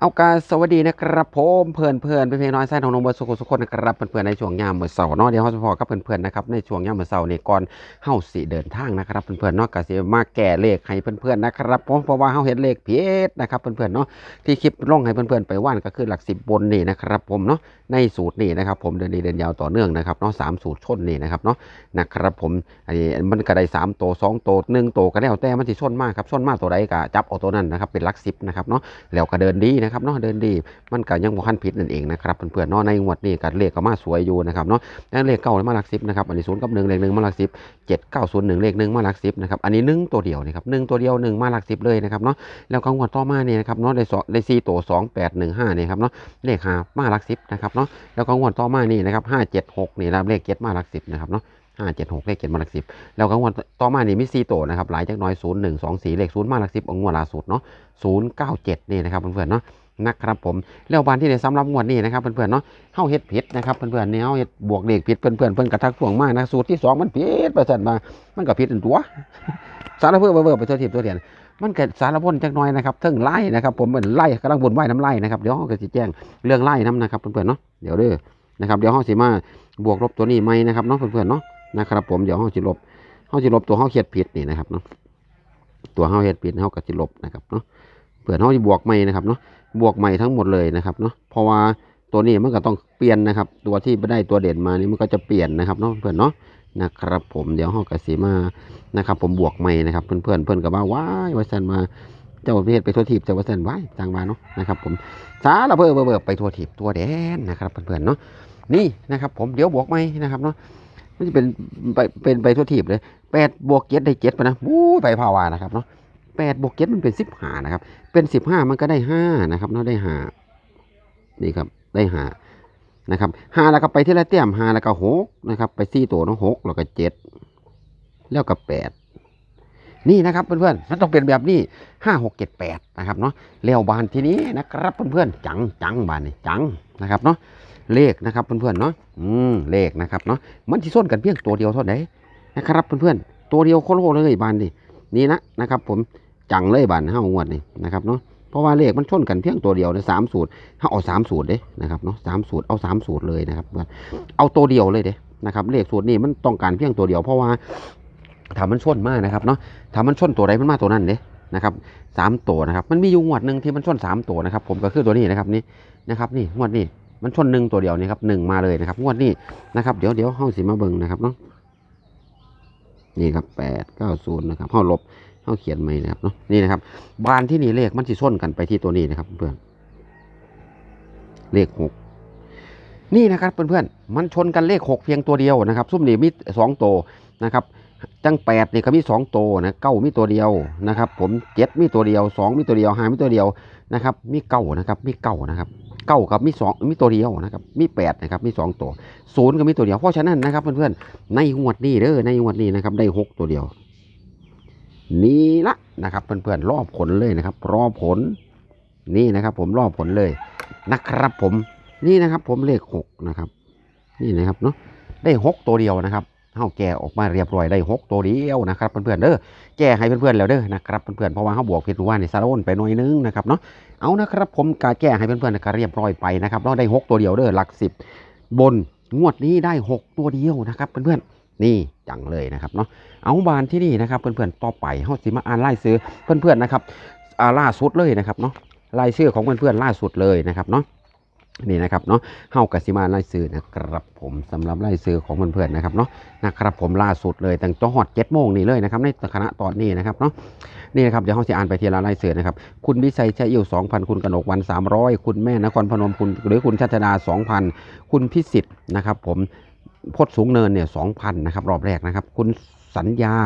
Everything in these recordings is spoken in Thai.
เอาการสวัสดีนะครับผมเพื่อนเพื่อนเป็นเพลงน้อยไส้ของนงเบอร์สุขสุขคนนะครับเพื่อนเพื่อนในช่วงยามเมื้อเสาร์เนาะเดี๋ยวเฮาจะพอกับเพื่อนเพื่อนนะครับในช่วงยามเมื้อเสาร์นี่ก่อนเฮาสิเดินทางนะครับเพื่อนเพื่อนเนาะก็สิมาแก้เลขให้เพื่อนเพื่อนนะครับผมเพราะว่าเฮาเห็นเลขผิดนะครับเพื่อนเพื่อนเนาะที่คลิปลงให้เพื่อนเพื่อนไปว่านก็คือหลักสิบบนนี่นะครับผมเนาะในสูตรนี่นะครับผมเดินดีเดินยาวต่อเนื่องนะครับเนาะสามสูตรชนนี่นะครับเนาะนะครับผมอันนี้มันก็ได้สามตัวสองตัวหนึ่งตัวก็แล้วแต่มันสิชนมากครับชนมากตัวใดก็จับเอาตัวนั้นนะครับเป็นหลักสิบนะครับเนาะแล้วก็เดินดีนะครับเนาะเดินดี มันก็ยังบ่คันผิดนั่นเองนะครับเพื่อนๆเนาะในงวดนี้ก็เลขก็มาสวยอยู่นะครับเนาะแล้วเลขเก้ามาหลักสิบนะครับอันนี้ศูนย์กับหนึ่งเลขหนึ่งมาหลักสิบเจ็ดเก้าศูนย์หนึ่งเลขหนึ่งมาหลักสิบนะครับอันนี้หนึ่งตัวเดียวนะครับหนึ่งตัวเดียวหนึ่งมาหลักสิบเลยนะครับเนาะแล้วก็งวดต่อมาเนี่ยนะครับเนาะได้สองได้สี่ตัวสองแปดหนึ่งห้าเนี่ยครับเนาะเลขหามาหลักสิบนะครับเนาะแล้วก็งวดต่อมานี่นะครับห้าเจ็ดหกนี่นะเลขเจ็ดมาหลักสิบนะครับเนาะห้าเจ็ดหกเลขเจ็ดมาหลักสิบแล้วก็งวดต่อมานี่มีสี่ตัวนะครับหลายจากน้อยศูนย์หนึ่งสองสี่เลขศูนย์มาหลักสิบองงวดล่าสุดเนาะศูนย์เก้าเจ็ดนี่นะครับเพื่อนๆเนาะ นะครับผมแล้วบานที่ได้สำหรับงวดนี้นะครับเพื่อนๆเนาะเฮาเฮ็ดผิดนะครับเพื่อนๆเนี่ยเฮาเฮ็ดบวกเลขผิดเพื่อนๆเพิ่อนกระทักทวงมากนะสูตรที่สองมันผิดประสันมา มันก็ผิดตัว สารเพื่อเบิ่อไปตัวทิพตัวเดียนมันเกิดสารพนจักหน่อยนะครับเทิงไล่นะครับ ผมเป็นไล่กำลังบนไหวน้ำไล่นะครับเดี๋ยวเฮาก็สิแจ้งเรื่องไล่น้ำนะครับเพื่อนๆเนาะเดี๋ยวเด้อนะครับเดี๋ยวเฮาสิมาบวกลบตัวนี้ใหม่นะครับเนาะเพื่อนๆเนาะนะครับ ผมเดี๋ยวเฮาสิลบเฮาสิลบตัวเฮาเขียดผิดนี่นะครับเนาะตัวเฮาเฮ็ดผิดเฮาก็สิลบนะครับเนาะ เพื่อเฮาสิบวกใหม่นะครับเนาะบวกใหม่ทั้งหมดเลยนะครับเนาะเพราะว่าตัวนี้มันก็ต้องเปลี่ยนนะครับ ตัวที่ไม่ได้ตัวเด่นมานี่มันก็จะเปลี่ยนนะครับเนาะเพื่อนเนาะนะครับผมเดี๋ยวห้องกสีมานะครับ ผมบวกใหม่นะครับเพื่อนเพื่อนเพื่อนก็ว่าว้ายว่าสันมาเจ้าประเภทไปทั่วทีบเจ้าว่าสันว้ายต่างมาเนาะนะครับผมสาระเบ้อเบ้อเบ้อไปทั่วทีบทั่วแดนนะครับเพื่อนเพื่อนเนาะนี่นะครับ ผมเดี๋ยวบวกใหม่นะครับเนาะมันจะเป็นไปเป็นไปทั่วทีบเลยแปดบวกเจ็ดได้เจ็ดไปนะวู้ไปภาวานะครับเนาะ แปดบวกเจ็ดมันเป็นสิบหานะครับ เป็นสิบห้ามันก็ได้ห้านะครับเนาะได้ห้านี่ครับได้ห้านะครับห้าแล้วก็ไปที่ละเตี้ยมห้าแล้วก็หกนะครับ ไปสี่ตัวเนาะหกแล้วก็เจ็ดแล้วก็แปดนี่นะครับเพื่อนๆมันต้องเป็นแบบนี้ห้าหกเจ็ดแปดนะครับเนาะเลี้ยวบานทีนี้นะครับเพื่อนๆจังจังบานนี่จังนะครับเนาะเลขนะครับเพื่อนๆเนาะอืมเลขนะครับเนาะมันที่ส้นกันเพียงตัวเดียวเท่าไหร่นะครับเพื่อนๆตัวเดียวโคโลเลยบานนี่นี่นะนะครับ ผม จังเลยบันห้างวดนี่นะครับเนาะเพราะว่าเลขมันชนกันเพียงตัวเดียวในสามสูตรถ้าเอาสามสูตรเด้นะครับเนาะสามสูตรเอาสามสูตรเลยนะครับเอาตัวเดียวเลยเด้นะครับเลขสูตรนี้มันต้องการเพียงตัวเดียวเพราะว่าถ้ามันชนมากนะครับเนาะถ้ามันชนตัวใดมันมาตัวนั้นเด้นะครับสามตัวนะครับมันมีอยู่งวดหนึ่งที่มันชนสามตัวนะครับผมก็คือตัวนี้นะครับนี่นะครับนี่งวดนี้มันชนหนึ่งตัวเดียวนี่ครับหนึ่งมาเลยนะครับงวดนี้นะครับเดี๋ยวเดี๋ยวห้องสีมาเบิงนะครับเนาะนี่ครับแปดเก้าศูนย์นะครับห้องลบ เขาเขียนใหม่นะครับเนาะนี่นะครับ บานที่นี่เลขมันสิส้นกันไปที่ตัวนี้นะครับ เพื่อนเลขหกนี่นะครับเพื่อนๆมันชนกันเลขหกเพียงตัวเดียวนะครับซุ่มนี่มีสองตัวนะครับจังแปดนี่ก็มีสองตัวนะเก้ามีตัวเดียวนะครับ ผมเจ็ดมีตัวเดียวสองมีตัวเดียวห้ามีตัวเดียวนะครับ มีเก้านะครับมีเก้านะครับเก้ากับมีสองมีตัวเดียวนะครับมีแปดนะครับมีสองตัวศูนย์ก็มีตัวเดียวเพราะฉะนั้นนะครับเพื่อนๆในงวดนี้เด้อในงวดนี้นะครับได้หกตัวเดียว นี่ละนะครับเพื่อนๆรอผลเลยนะครับ รอผลนี่นะครับ ผมรอผลเลยนะครับ ผมนี่นะครับ ผมเลขหกนะครับ นี่นะครับเนาะได้หกตัวเดียวนะครับเฮาแก่ออกมาเรียบร้อยได้หกตัวเดียวนะครับเพื่อนๆเด้อแก้ให้เพื่อนๆแล้วเด้อนะครับเพื่อนๆเพราะว่าเฮาบวกผิดว่านี่ซาโอนไปหน่อยนึงนะครับเนาะเอานะครับผมกาแก้ให้เพื่อนๆก็เรียบร้อยไปนะครับเราได้หกตัวเดียวเด้อหลักสิบบนงวดนี้ได้หกตัวเดียวนะครับเพื่อนๆ นี่จังเลยนะครับเนาะเอาบานที่นี่นะครับเพื่อนๆต่อไปเฮาสิมาอ่านรายชื่อเพื่อนๆนะครับอาล่าสุดเลยนะครับเนาะรายชื่อของเพื่อนๆล่าสุดเลยนะครับเนาะนี่นะครับเนาะเฮากับสิมารายชื่อนะครับผมสำหรับรายชื่อของเพื่อนๆนะครับเนาะนะครับผมล่าสุดเลยตั้งแต่ฮอดเจ็ดโมงนี่เลยนะครับในคณะตอนนี้นะครับเนาะนี่นะครับเดี๋ยวเฮาสิอ่านไปทีละรายชื่อนะครับคุณวิชัยชัยอิ่วสองพันคุณกนกวันสามร้อยคุณแม่นครพนมคุณหรือคุณชัชดาสองพันคุณพิสิทธิ์นะครับผม พดสูงเนินเนี่ยสองพันนะครับรอบแรกนะครับ คุณสัญญา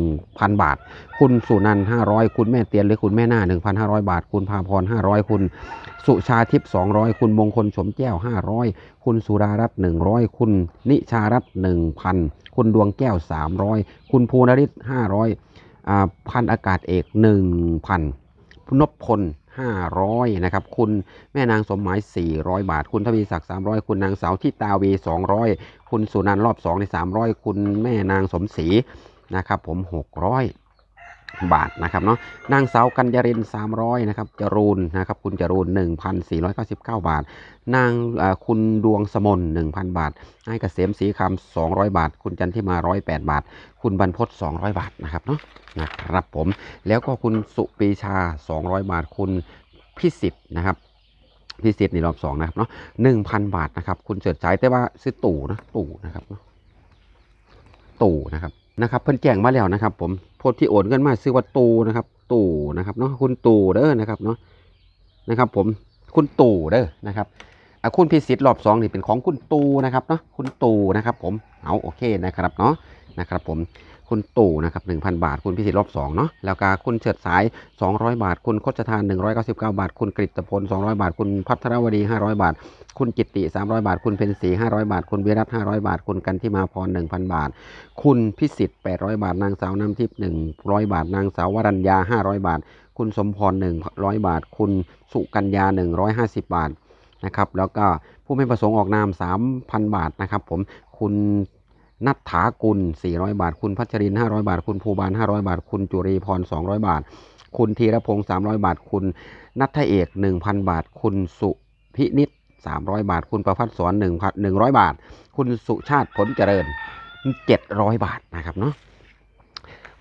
1,000 บาท คุณสุนันท์500 คุณแม่เตียนหรือคุณแม่หน้า 1,500 บาท คุณพาพร 500 คุณสุชาทิพย์200 คุณมงคลสมแก้ว 500 คุณสุดารัตน์100 คุณนิชารัตน์1,000 คุณดวงแก้ว 300 คุณภูนริศ500อ่าพันอากาศเอก 1,000คุณนพพล 500นะครับคุณแม่นางสมหมาย 400 บาท คุณทวีศักดิ์300 คุณนางสาวทิตาวี 200 คุณสุนันท์รอบ2ใน300 คุณแม่นางสมศรีนะครับผม 600 บาทนะครับเนาะนางสาวกัญญาริน300นะครับจรูนนะครับคุณจรูน 1,499 บาท นางเอ่อคุณดวงสมน1,000 บาทให้เกษมศรีคำ200 บาท คุณจันทิมา 108 บาท คุณบรรพศ200 บาทนะครับเนาะนะครับผมแล้วก็คุณสุปีชา 200 บาท คุณพิสิทธิ์นะครับพิสิทธิ์ในรอบสองนะครับเนาะ1,000บาทนะครับ คุณเฉิดฉายแต่ว่าซื้อตู่นะตู่นะครับเนาะตู่นะครับ นะครับเพิ่นแจ้งมาแล้วนะครับ ผมโพสที่โอนเงินมาซื้อว่าตูนะครับ ตู่นะครับเนาะคุณตู่เด้อนะครับเนาะนะครับ ผมคุณตู่เด้อนะครับอะคุณพิสิทธิ์รอบสองนี่เป็นของคุณตูนะครับเนาะคุณตูนะครับ ผมเอาโอเคนะครับเนาะนะครับ ผม คุณตู่นะครับ1,000 บาท คุณพิสิทธิ์รอบสองเนาะแล้วก็คุณเฉิดสาย 200 บาท คุณโคชทาน 199 บาท คุณกฤตพล 200 บาท คุณพัทรวดี 500 บาท คุณจิตติ 300 บาท คุณเพนสี500 บาท คุณวิรัต500 บาท คุณกันทิมาพร 1,000 บาท คุณพิสิทธิ์ 800 บาท นางสาวน้ำทิพย์100 บาท นางสาววรัญญา 500 บาท คุณสมพร 100 บาท คุณสุกัญญา 150 บาทนะครับแล้วก็ผู้ไม่ประสงค์ออกนาม 3,000 บาทนะครับผมคุณ นัทถากุล 400 บาท คุณพัชริน 500 บาท คุณภูบาล 500 บาท คุณจุรีพร 200 บาท คุณธีรพงศ์300 บาท คุณนัทเอก 1,000 บาท คุณสุพินิษ300 บาท คุณประพัฒสอน1,000 100 บาท คุณสุชาติผลเจริญ 700 บาทนะครับเนาะ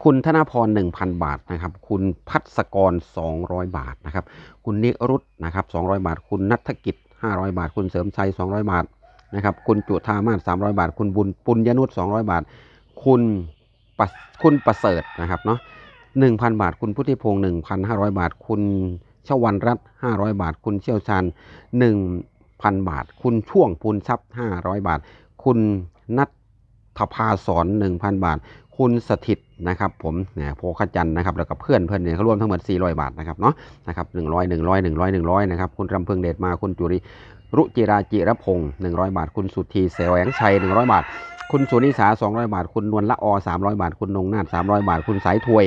คุณธนพร 1,000 บาทนะครับ คุณพัศกร 200 บาทนะครับ คุณนิรุตนะครับ 200 บาท คุณนัฐกิจ 500 บาท คุณเสริมชัย 200 บาท นะครับ คุณจุธามาศ300บาท คุณบุญปุญญนุช200บาท คุณปคุณประเสริฐนะครับเนาะหนึ่งพันบาท คุณพุทธิพงศ์หนึ่งพันห้าร้อยบาท คุณชวันรัตน์500บาท คุณเชี่ยวชาญ1,000บาท คุณช่วงพูนทรัพย์ห้าร้อยบาท คุณนัทภาสอนหนึ่งพันบาท คุณสถิตนะครับผมเนี่ยโพขจันทร์นะครับแล้วก็เพื่อนเพื่อนเนี่ยเขารวมทั้งหมด 400 บาทนะครับเนาะนะครับ100 100 100 100นะครับคุณรำเพึงเดชมาคุณจุริรุจิราจิรพงศ์100 บาท คุณสุธีแสวงชัย 100 บาท คุณสุนิสา 200 บาท คุณนวลละอ 300 บาท คุณนงนาถ300 บาท คุณสายถวย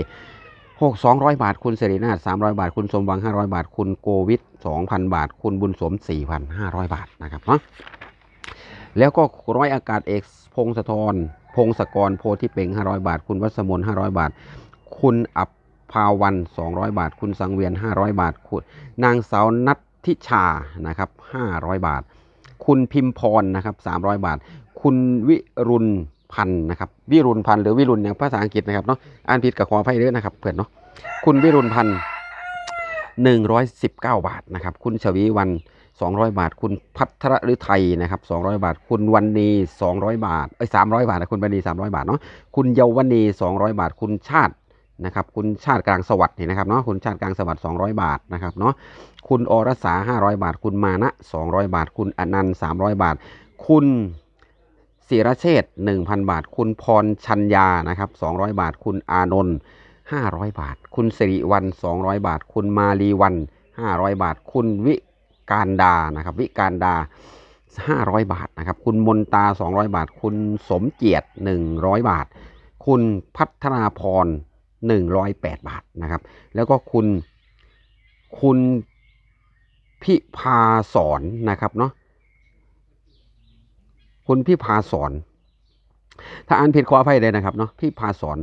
6 200บาท คุณเสรีนาถ300บาท คุณสมวัง500บาท คุณโกวิท2,000บาท คุณบุญสม4,500บาทนะครับเนาะแล้วก็ร้อยอากาศเอกพงศธร พงศกรโพธิเป่ง500 บาท คุณวัสมน500 บาท คุณอับภาวัน 200 บาท คุณสังเวียน 500 บาท คุณนางสาวนัททิชานะครับ500 บาท คุณพิมพรนะครับ300 บาท คุณวิรุณพันธ์นะครับวิรุณพันธ์หรือวิรุณอย่างภาษาอังกฤษนะครับเนาะอ่านผิดกับขออภัยด้วยนะครับเพื่อนเนาะคุณวิรุณพันธ์119 บาทนะครับ คุณชวีวัน 200 บาทคุณพัทรฤทัยนะครับ 200 บาท คุณวันนี200 บาทเอ้ย300 บาทนะคุณวันนี300 บาทเนาะคุณเยาวณี200 บาท คุณชาตินะครับคุณชาติกลางสวัสดิ์นี่นะครับเนาะคุณชาติกลางสวัสดิ์200 บาทนะครับเนาะคุณอรสา 500 บาท คุณมานะ 200 บาท คุณอนันต์300 บาท คุณศิรเชษฐ์1,000 บาท คุณพรชัญญานะครับ200 บาท คุณอานนท์500 บาท คุณสิริวัน 200 บาท คุณมาลีวัน 500 บาท คุณวิ การดานะครับ วิการดา 500 บาทนะครับ คุณมนตา 200 บาท คุณสมเกียรติ 100 บาท คุณพัฒนาพร 108 บาทนะครับ แล้วก็คุณคุณพิพาสอนนะครับเนาะคุณพิพาสอน ถ้าอ่านผิดขออภัยเลยนะครับเนาะพี่พาสอน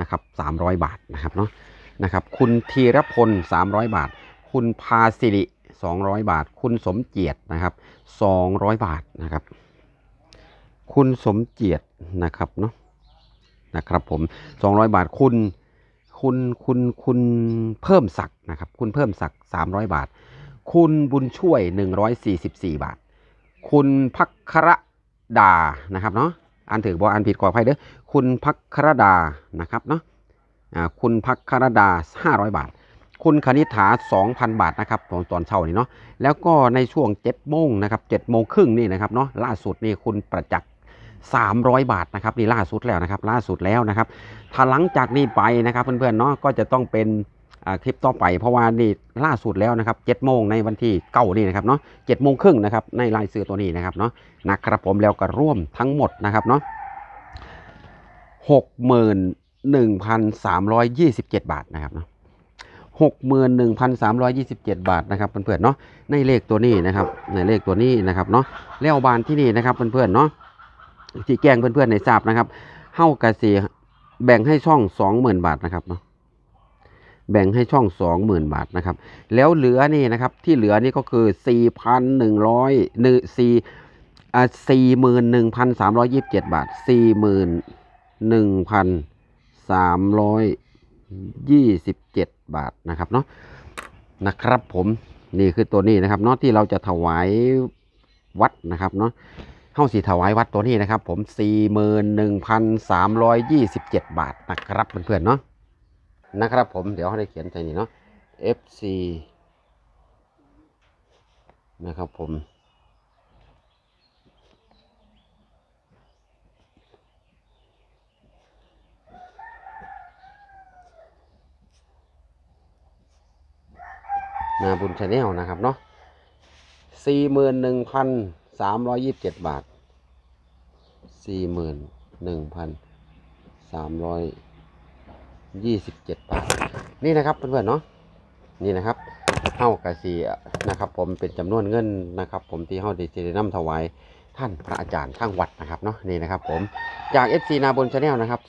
นะครับ300บาทนะครับเนาะนะครับ คุณธีรพล300บาท คุณพาสิริ 200 บาท คุณสมเกียรตินะครับ200 บาทนะครับ คุณสมเกียรตินะครับเนาะนะครับผม 200 บาทคุณคุณคุณคุณเพิ่มศักนะครับ คุณเพิ่มศัก300 บาท คุณบุญช่วย 144 บาท คุณพักคระดานะครับเนาะอ่านถือบ่อ่านผิดขออภัยเด้อคุณพักคระดานะครับเนาะคุณพักคระดา 500 บาท คุณคณิษฐา 2,000 บาทนะครับตอนตอนเช้านี่เนาะแล้วก็ในช่วง7โมงนะครับ7โมงครึ่งนี่นะครับเนาะล่าสุดนี่คุณประจักษ์300 บาทนะครับนี่ล่าสุดแล้วนะครับ ล่าสุดแล้วนะครับ ถ้าหลังจากนี้ไปนะครับเพื่อนๆเนาะก็จะต้องเป็นคลิปต่อไปเพราะว่านี่ล่าสุดแล้วนะครับ7โมงในวันที่เก้านี่นะครับเนาะ7โมงครึ่งนะครับในรายซื้อตัวนี้นะครับเนาะนะครับผมแล้วก็ร่วมทั้งหมดนะครับเนาะหกหมื่นหนึ่งพันสามร้อยยี่สิบเจ็ดบาทนะครับเนาะ หกหมื่นหนึ่งพันสามร้อยยี่สิบเจ็ดบาทนะครับเพื่อนๆเนาะในเลขตัวนี้นะครับในเลขตัวนี้นะครับเนาะแล้วบานที่นี่นะครับเพื่อนๆเนาะที่แจ้งเพื่อนๆในทราบนะครับเฮ้ากระสีแบ่งให้ช่องสองหมื่นบาทนะครับเนาะแบ่งให้ช่องสองหมื่นบาทนะครับ แล้วเหลือนี่นะครับที่เหลือนี่ก็คือสี่พันหนึ่งร้อยสี่อ่าสี่หมื่นหนึ่งพันสามร้อยยี่สิบเจ็ดบาทสี่ หมื่นหนึ่งพันสามร้อยยี่สิบเจ็ดบาทนะครับเนาะนะครับผมนี่คือตัวนี้นะครับเนาะที่เราจะถวายวัดนะครับเนาะเฮาสีถวายวัดตัวนี้นะครับ ผมสี่หมื่นหนึ่งพันสามร้อยยี่สิบเจ็ดบาทนะครับเพื่อนๆเนาะนะครับผมเดี๋ยวเขาได้เขียนใจนี้เนาะ FC นะครับผม นาบุญชาแนลนะครับเนาะสี่หมื่นหนึ่งพันสามร้อยยี่สิบเจ็ดบาทสี่หมื่นหนึ่งพันสามร้อยยี่สิบเจ็ดบาท นี่นะครับเพื่อนๆเนาะนี่นะครับเฮากะสีนะครับ ผมเป็นจำนวนเงินนะครับ ผมที่เฮาได้สิได้ำถวายท่านพระอาจารย์ข้างวัดนะครับเนาะนี่นะครับผมจาก FC นาบนชาแนลนะครับ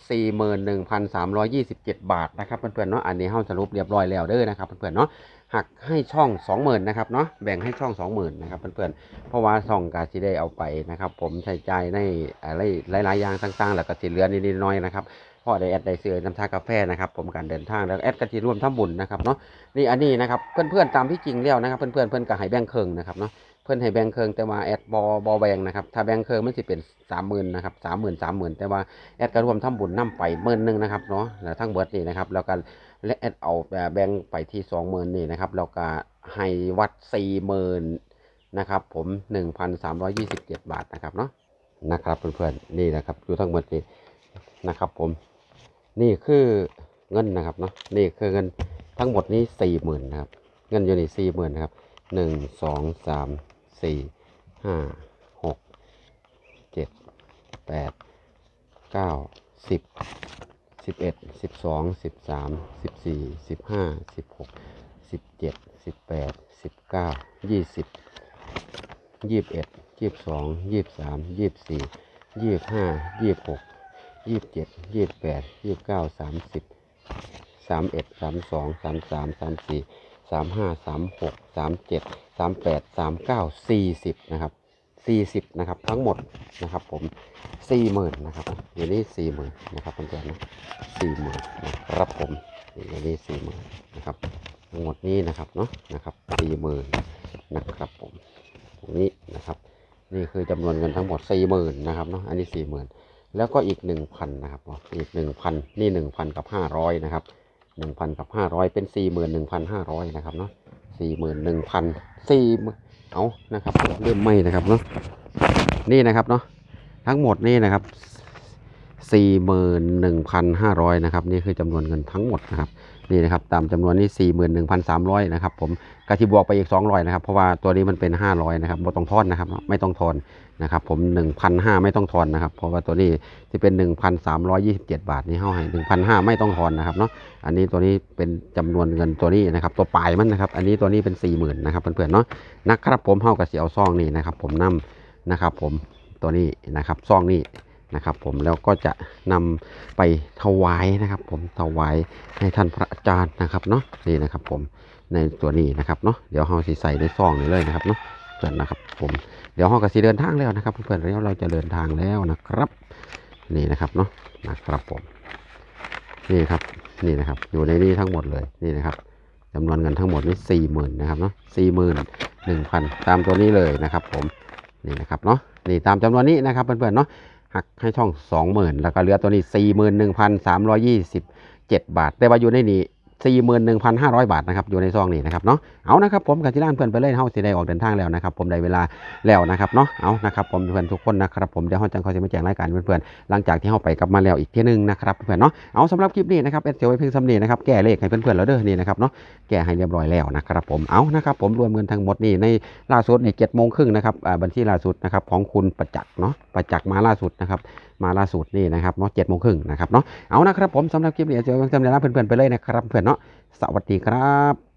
41,327 บาทนะครับเพื่อนๆเนาะอันนี้เฮาสรุปเรียบร้อยแล้วเด้อนะครับเพื่อนๆเนาะ หักให้ช่อง20,000นะครับเนาะแบ่งให้ช่อง20,000นะครับเพื่อนๆเพราะว่าช่องกาสิได้เอาไปนะครับ ผมใช้จ่ายในอะไรหลายๆอย่างต่างๆ แล้วก็สิเหลือนิดๆน้อยๆนะครับพ่อได้แอดได้ซื้อน้ำชากาแฟนะครับผมการเดินทางแล้วแอดก็สิร่วมทำบุญนะครับเนาะนี่อันนี้นะครับเพื่อนๆตามที่จริงแล้วนะครับ เพื่อนๆเพื่อนก็ให้แบ่งครึ่งนะครับเนาะเพื่อนให้แบ่งครึ่งแต่ว่าแอดบอบอแบ่งนะครับถ้าแบ่งครึ่งมันสิเป็น30,000นะครับ30,000 30,000แต่ว่าแอดก็ร่วมทำบุญนํไปหมื่นหนึงนะครับเนาะแล้วทั้งเบิดนี่นะครับแล้วก็ และแอดเอาแบ่งไปที่สองหมื่นนี่นะครับแล้วก็ให้วัดสี่หมื่นนะครับผมหนึ่งพันสามร้อยี่สิบเจ็ดบาทนะครับเนาะนะครับเพื่อนๆนี่นะครับอยู่ทั้งหมดนี่นะครับผมนี่คือเงินนะครับเนาะนี่คือเงินทั้งหมดนี้สี่หมื่นนะครับเงินอยู่ในสี่หมื่นะครับหนึ่งสองสามสี่ห้าหกเจ็ดแปดเก้าสิบ สิบเอ็ดสิบสองสิบสามสิบสี่สิบห้าสิบหกสิบเจ็ดสิบแปดสิบเก้ายี่สิบยี่สิบเอ็ดยี่สิบสองยี่สิบสามยี่สิบสี่ยี่สิบห้ายี่สิบหกยี่สิบเจ็ดยี่สิบแปดยี่สิบเก้าสามสิบสามเอ็ดสามสองสามสามสามสี่สามห้าสามหกสามเจ็ดสามแปดสามเก้าสี่สิบนะครับ สี่สิบนะครับทั้งหมดนะครับผมสี่หมื่นนะครับอยู่นี่สี่หมื่นนะครับเพื่อนๆนะสี่หมื่นนะครับผมนี่อันนี้สี่หมื่นนะครับทั้งหมดนี้นะครับเนาะนะครับสี่หมื่นนะครับผมตรงนี้นะครับนี่คือจำนวนเงินทั้งหมดสี่หมื่นนะครับเนาะอันนี้สี่หมื่นแล้วก็อีกหนึ่งพันนะครับอีกหนึ่งพันนี่หนึ่งพันกับห้าร้อยนะครับหนึ่งพันกับห้าร้อยเป็นสี่หมื่นหนึ่งพันห้าร้อยนะครับเนาะสี่หมื่นหนึ่งพันสี่ เอานะครับเริ่มไม่นะครับเนาะนี่นะครับเนาะทั้งหมดนี่นะครับสี่หมื่นหนึ่งพันห้าร้อยนะครับนี่คือจำนวนเงินทั้งหมดนะครับนี่นะครับตามจำนวนนี้สี่หมื่นหนึ่งพันสามร้อยนะครับผมกะทิบวกไปอีกสองร้อยนะครับเพราะว่าตัวนี้มันเป็นห้าร้อยนะครับไม่ต้องทอนนะครับไม่ต้องทอนนะครับผมหนึ่งพันห้าไม่ต้องทอนนะครับ เพราะว่าตัวนี้ที่เป็นหนึ่งพันสามร้อยยี่สิบเจ็ดบาทนี่เท่าให้หนึ่งพันห้าไม่ต้องทอนนะครับเนาะอันนี้ตัวนี้เป็นจำนวนเงินตัวนี้นะครับ ตัวปลายมันนะครับ อันนี้ตัวนี้เป็นสี่หมื่นนะครับเพื่อนๆเนาะนะครับผมเท่ากับเสียวซองนี่นะครับ ผมนํนะครับ ผมตัวนี้นะครับซองนี้นะครับผมแล้วก็จะนำไปถวายนะครับ ผมถวายให้ท่านพระอาจารย์นะครับเนาะนี่นะครับ ผมในตัวนี้นะครับเนาะเดี๋ยวเฮาสิใส่ในซองนี้เลยนะครับเนาะ พื่อนนะครับ ผมเดี๋ยวเฮาก็สิเดินทางแล้วนะครับ เพื่อนๆแล้วเราจะเดินทางแล้วนะครับ นี่นะครับเนาะนะครับผม นี่ครับนี่นะครับ อยู่ในนี้ทั้งหมดเลยนี่นะครับจำนวนเงินทั้งหมดนี่สี่หมื่นนะครับเนาะสี่หมื่นหนึ่งพันตามตัวนี้เลยนะครับ ผมนี่นะครับเนาะนี่ตามจำนวนนี้นะครับเพื่อนๆเนาะหักให้ช่องสองหมื่นแล้วก็เหลือตัวนี้สี่หมื่นหนึ่งพันสามร้อยี่สิบเจ็ดบาท แต่ว่าอยู่ในนี้ สี่หมื่นหนึ่งพันห้าร้อยบาทนะครับอยู่ในซองนี้นะครับเนาะเอานะครับผมกับที่ร้านเพื่อนไปเลยเฮาสิได้ออกเดินทางแล้วนะครับผมได้เวลาแล้วนะครับเนาะเอานะครับผมเพื่อนทุกคนนะครับผมเดี๋ยวเฮาจังคอยจะมาแจ้งรายการเพื่อนๆหลังจากที่เฮาไปกลับมาแล้วอีกทีหนึงนะครับเพื่อนๆเนาะเอาสำหรับคลิปนี้นะครับเอสเซลไว้เพียงสำเนีนะครับแก้เลขให้เพื่อนๆแล้วเด้อนี่นะครับเนาะแก้ให้เรียบร้อยแล้วนะครับผมเอานะครับผมรวมเงินทั้งหมดนี่ในล่าสุดในเจ็ดโมงครึ่งนะครับบัญชีล่าสุดนะครับของคุณประจักษ์เนาะประจักษ์มาล่าสุดนะครับ มาล่าสุดนี่นะครับเนาะเจ็ดโมงครึ่งนะครับเนาะเอานะครับผมสำหรับคลิปนี้เจอกันจำเลยนะเพื่อนๆไปเลยนะครับเพื่อนเนาะสวัสดีครับ